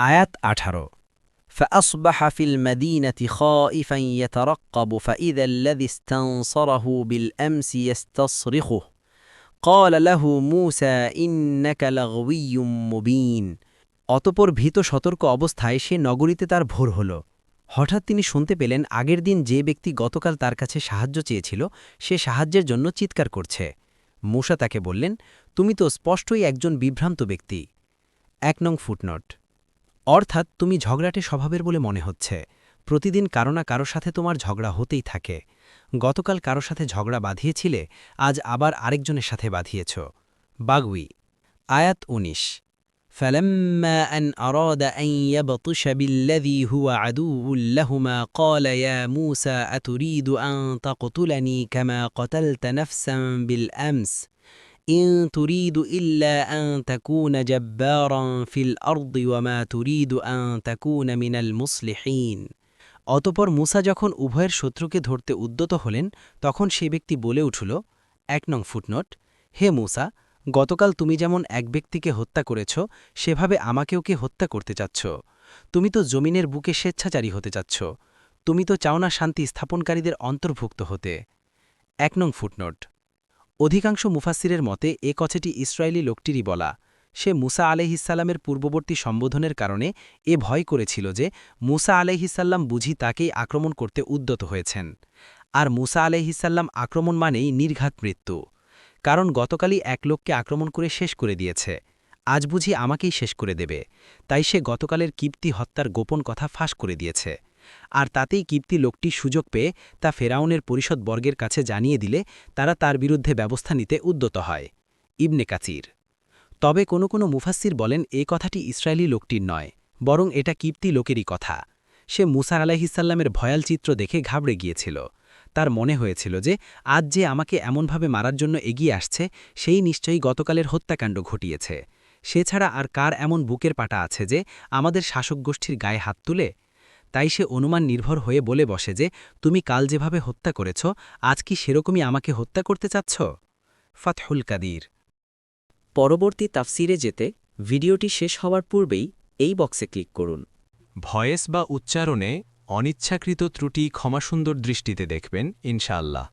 আয়াত আঠারো فأصبح في المدينة خائفا يترقب فإذا الذي استنصره بالأمس يستصرخه قال له موسى إنك لغوي مبين অতপর ভীত সতর্ক অবস্থায় সে নগরীতে তার ভোর হল হঠাৎ তিনি শুনতে পেলেন আগের দিন যে ব্যক্তি গতকাল তার কাছে সাহায্য চেয়েছিল সে সাহায্যের জন্য চিৎকার করছে মূসা তাকে বললেন তুমি তো স্পষ্টই একজন বিভ্রান্ত ব্যক্তি এক নং ফুটনোট অর্থাৎ তুমি ঝগড়াটে স্বভাবের বলে মনে হচ্ছে প্রতিদিন কারো না কারো সাথে তোমার ঝগড়া হতেই থাকে গতকাল কারো সাথে ঝগড়া বাঁধিয়েছিলে আজ আবার আরেকজনের সাথে বাঁধিয়েছ বাগউই আয়াত উনিশ فلما أن أراد أن يبطش بالذي هو عدو لهما قال يا موسى أتريد أن تقتلني كما قتلت نفسا بالأمس إن تريد إلا أن تكون جبارا في الأرض وما تريد أن تكون من المصلحين অতপর মুসা যখন উভয়ের শত্রুকে ধরতে উদ্যত হলেন তখন সে ব্যক্তি বলে উঠল এক নং ফুটনোট হে মুসা গতকাল তুমি যেমন এক ব্যক্তিকে হত্যা করেছ সেভাবে আমাকেও কি হত্যা করতে চাচ্ছ তুমি তো জমিনের বুকে স্বেচ্ছাচারী হতে চাচ্ছ তুমি তো চাও না শান্তি স্থাপনকারীদের অন্তর্ভুক্ত হতে এক নং ফুটনোট অধিকাংশ মুফাসিরের মতে, এ কথাটি ইসরায়েলি লোকটিরই বলা। সে মুসা আলহিসাল্লামের পূর্ববর্তী সম্বোধনের কারণে এ ভয় করেছিল যে, মুসা আলহিসাল্লাম বুঝি তাকেই আক্রমণ করতে উদ্যত হয়েছেন। আর মুসা আলহিসাল্লাম আক্রমণ মানেই নির্ঘাত মৃত্যু। কারণ গতকালই এক লোককে আক্রমণ করে শেষ করে দিয়েছে। আজ বুঝি আমাকেই শেষ করে দেবে। তাই সে গতকালের কীর্তি হত্যার গোপন কথা ফাঁস করে দিয়েছে। আর তাতেই কীর্তি লোকটি সুযোগ পেয়ে তা ফেরাউনের পরিষদ বর্গের কাছে জানিয়ে দিলে তারা তার বিরুদ্ধে ব্যবস্থা নিতে উদ্যত হয়। ইবনে কাচির তবে কোনো কোনো মুফাসির বলেন এই কথাটি ইসরায়েলি লোকটির নয়, বরং এটা কীর্তি লোকেরই কথা। সে মুসার আলাহিসাল্লামের ভয়াল চিত্র দেখে ঘাবড়ে গিয়েছিল। তার মনে হয়েছিল যে, আজ যে আমাকে এমনভাবে মারার জন্য এগিয়ে আসছে, সেই নিশ্চয়ই গতকালের হত্যাকাণ্ড ঘটিয়েছে। সে ছাড়া আর কার এমন বুকের পাটা আছে যে, আমাদের শাসক গোষ্ঠীর গায়ে হাত তুলে তাই সে অনুমান নির্ভর হয়ে বলে বসে যে, তুমি কাল যেভাবে হত্যা করেছ, আজ কি সেরকমই আমাকে হত্যা করতে চাচ্ছ? ফাতহুল কাদির। পরবর্তী তাফসিরে যেতে ভিডিওটি শেষ হওয়ার পূর্বেই এই বক্সে ক্লিক করুন। ভয়েস বা উচ্চারণে অনিচ্ছাকৃত ত্রুটি ক্ষমাসুন্দর দৃষ্টিতে দেখবেন, ইনশাআল্লাহ।